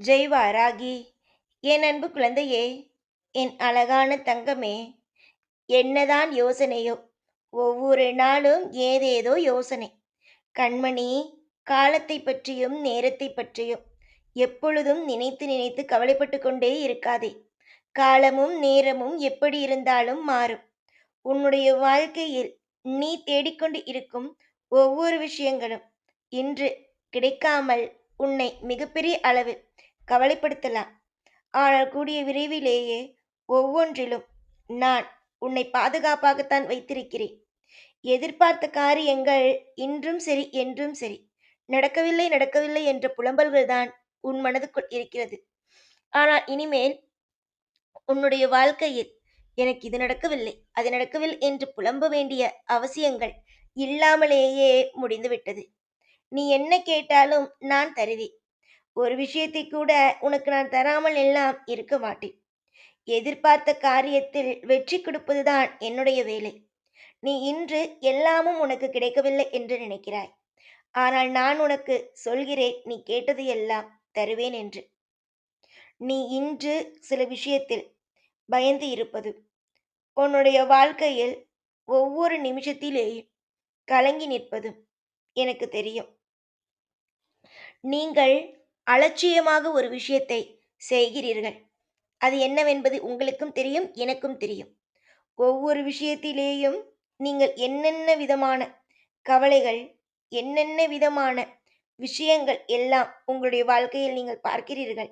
ஜெய் வாராகி என் அன்பு குழந்தையே என் அழகான தங்கமே என்னதான் யோசனையோ ஒவ்வொரு நாளும் ஏதேதோ யோசனை. கண்மணி காலத்தை பற்றியும் நேரத்தை பற்றியும் எப்பொழுதும் நினைத்து நினைத்து கவலைப்பட்டு கொண்டே இருக்காதே. காலமும் நேரமும் எப்படி இருந்தாலும் மாறும். உன்னுடைய வாழ்க்கையில் நீ தேடிக்கொண்டு இருக்கும் ஒவ்வொரு விஷயங்களும் இன்று கிடைக்காமல் உன்னை மிகப்பெரிய அளவில் கவலைப்படுத்தலாம். ஆனால் கூடிய விரைவிலேயே ஒவ்வொன்றிலும் நான் உன்னை பாதுகாப்பாகத்தான் வைத்திருக்கிறேன். எதிர்பார்த்த காரியங்கள் இன்றும் சரி என்றும் சரி. நடக்கவில்லை நடக்கவில்லை என்ற புலம்பல்கள் தான் உன் மனதுக்குள் இருக்கிறது. ஆனால் இனிமேல் உன்னுடைய வாழ்க்கையில் எனக்கு இது நடக்கவில்லை அது நடக்கவில்லை என்று புலம்ப வேண்டிய அவசியங்கள் இல்லாமலேயே முடிந்துவிட்டது. நீ என்ன கேட்டாலும் நான் தருவேன். ஒரு விஷயத்தை கூட உனக்கு நான் தராமல் எல்லாம் இருக்க மாட்டேன். எதிர்பார்த்த காரியத்தில் வெற்றி கொடுப்பதுதான் என்னுடைய வேலை. நீ இன்று எல்லாமும் உனக்கு கிடைக்கவில்லை என்று நினைக்கிறாய். ஆனால் நான் உனக்கு சொல்கிறேன் நீ கேட்டது எல்லாம் தருவேன் என்று. நீ இன்று சில விஷயத்தில் பயந்து இருப்பது. உன்னுடைய வாழ்க்கையில் ஒவ்வொரு நிமிஷத்திலேயும் கலங்கி நிற்பதும் எனக்கு தெரியும். நீங்கள் அலட்சியமாக ஒரு விஷயத்தை செய்கிறீர்கள். அது என்னவென்பது உங்களுக்கும் தெரியும் எனக்கும் தெரியும். ஒவ்வொரு விஷயத்திலேயும் நீங்கள் என்னென்ன விதமான கவலைகள் என்னென்ன விதமான விஷயங்கள் எல்லாம் உங்களுடைய வாழ்க்கையில் நீங்கள் பார்க்கிறீர்கள்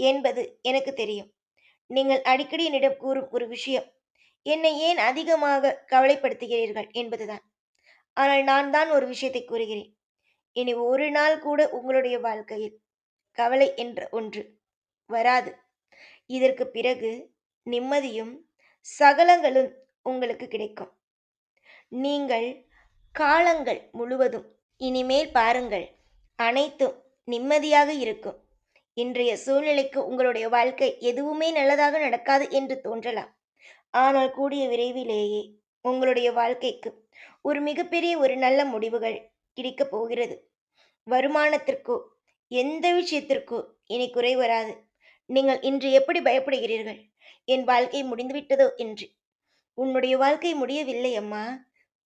என்பது எனக்கு தெரியும். நீங்கள் அடிக்கடி என்னிடம் கூறும் ஒரு விஷயம் என்னை ஏன் அதிகமாக கவலைப்படுத்துகிறீர்கள்? என்பதுதான். ஆனால் நான் தான் ஒரு விஷயத்தை கூறுகிறேன். இனி ஒரு நாள் கூட உங்களுடைய வாழ்க்கையில் கவலை என்ற ஒன்று வராது. இதற்கு பிறகு நிம்மதியும் சகலங்களும் உங்களுக்கு கிடைக்கும். நீங்கள் காலங்கள் முழுவதும் இனிமேல் பாருங்கள் அனைத்தும் நிம்மதியாக இருக்கும். இன்றைய சூழ்நிலைக்கு உங்களுடைய வாழ்க்கை எதுவுமே நல்லதாக நடக்காது என்று தோன்றலாம். ஆனால் கூடிய விரைவிலேயே உங்களுடைய வாழ்க்கைக்கு ஒரு மிகப்பெரிய ஒரு நல்ல முடிவுகள் கிடைக்கப் போகிறது. வருமானத்திற்கோ எந்த விஷயத்திற்கும் இனி குறை வராது. நீங்கள் இன்று எப்படி பயப்படுகிறீர்கள்? என் வாழ்க்கை முடிந்துவிட்டதோ என்று. உன்னுடைய வாழ்க்கை முடியவில்லை அம்மா.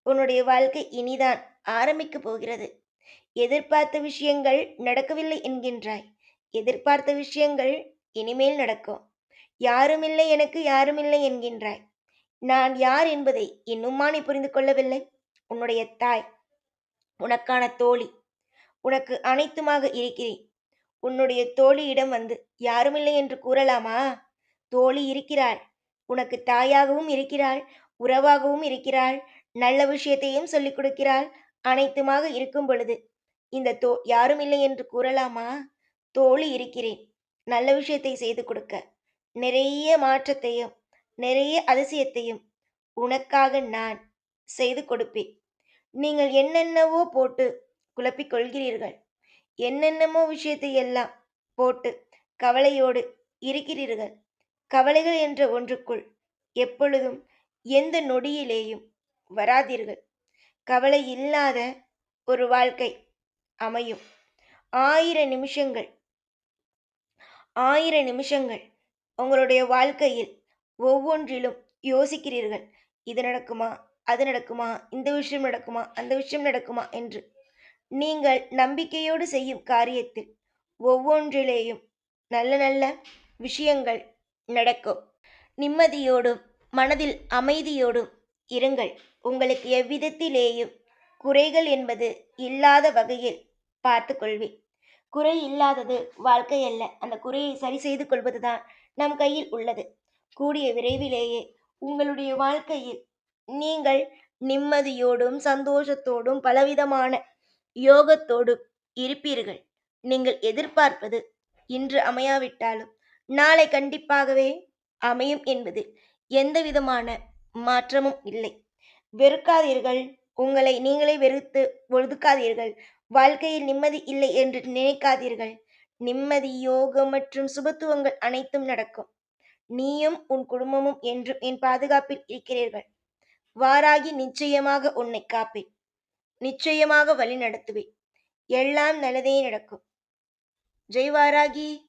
உன்னுடைய வாழ்க்கை இனிதான் ஆரம்பிக்கப் போகிறது. எதிர்பார்த்த விஷயங்கள் நடக்கவில்லை என்கின்றாய். எதிர்பார்த்த விஷயங்கள் இனிமேல் நடக்கும். யாருமில்லை எனக்கு யாருமில்லை என்கின்றாய். நான் யார் என்பதை இன்னும்மா நீ புரிந்து கொள்ளவில்லை. உன்னுடைய தாய் உனக்கான தோழி உனக்கு அனைத்துமாக இருக்கிறேன். உன்னுடைய தோழியிடம் வந்து யாருமில்லை என்று கூறலாமா? தோழி இருக்கிறாள். உனக்கு தாயாகவும் இருக்கிறாள். உறவாகவும் இருக்கிறாள். நல்ல விஷயத்தையும் சொல்லிக் கொடுக்கிறாள். அனைத்துமாக இருக்கும் பொழுது இந்த தோ யாரும் இல்லை என்று கூறலாமா? தோழி இருக்கிறேன். நல்ல விஷயத்தை செய்து கொடுக்க. நிறைய மாற்றத்தையும் நிறைய அதிசயத்தையும் உனக்காக நான் செய்து கொடுப்பேன். நீங்கள் என்னென்னவோ போட்டு குழப்பிக் கொள்கிறீர்கள். என்னென்னமோ விஷயத்தை எல்லாம் போட்டு கவலையோடு இருக்கிறீர்கள். கவலைகள் என்ற ஒன்றுக்குள் எப்பொழுதும் எந்த நொடியிலேயும் வராதீர்கள். கவலை இல்லாத ஒரு வாழ்க்கை அமையும். ஆயிரம் நிமிஷங்கள் ஆயிரம் நிமிஷங்கள் உங்களுடைய வாழ்க்கையில் ஒவ்வொன்றிலும் யோசிக்கிறீர்கள். இது நடக்குமா அது நடக்குமா இந்த விஷயம் நடக்குமா அந்த விஷயம் நடக்குமா என்று நீங்கள் நம்பிக்கையோடு செய்யும் காரியத்தில் ஒவ்வொன்றிலேயும் நல்ல நல்ல விஷயங்கள் நடக்கும். நிம்மதியோடும் மனதில் அமைதியோடும் இருங்கள். உங்களுக்கு எவ்விதத்திலேயும் குறைகள் என்பது இல்லாத வகையில் பார்த்து கொள்வேன். குறை இல்லாதது வாழ்க்கை அல்ல. அந்த குறையை சரி செய்து கொள்வதுதான் நம் கையில் உள்ளது. கூடிய விரைவிலேயே உங்களுடைய வாழ்க்கையில் நீங்கள் நிம்மதியோடும் சந்தோஷத்தோடும் பலவிதமான யோகத்தோடு இருப்பீர்கள். நீங்கள் எதிர்பார்ப்பது இன்று அமையாவிட்டாலும் நாளை கண்டிப்பாகவே அமையும் என்பதில் எந்த விதமான மாற்றமும் இல்லை. வெறுக்காதீர்கள். உங்களை நீங்களே வெறுத்து ஒதுக்காதீர்கள் வாழ்க்கையில் நிம்மதி இல்லை என்று நினைக்காதீர்கள். நிம்மதி யோகம் மற்றும் சுபத்துவங்கள் அனைத்தும் நடக்கும். நீயும் உன் குடும்பமும் என்றும் என் பாதுகாப்பில் இருக்கிறீர்கள். வாராகி நிச்சயமாக உன்னை காப்பேன். நிச்சயமாக வழி நடத்துவேன் எல்லாம் நல்லதே நடக்கும். ஜெய்வாராகி.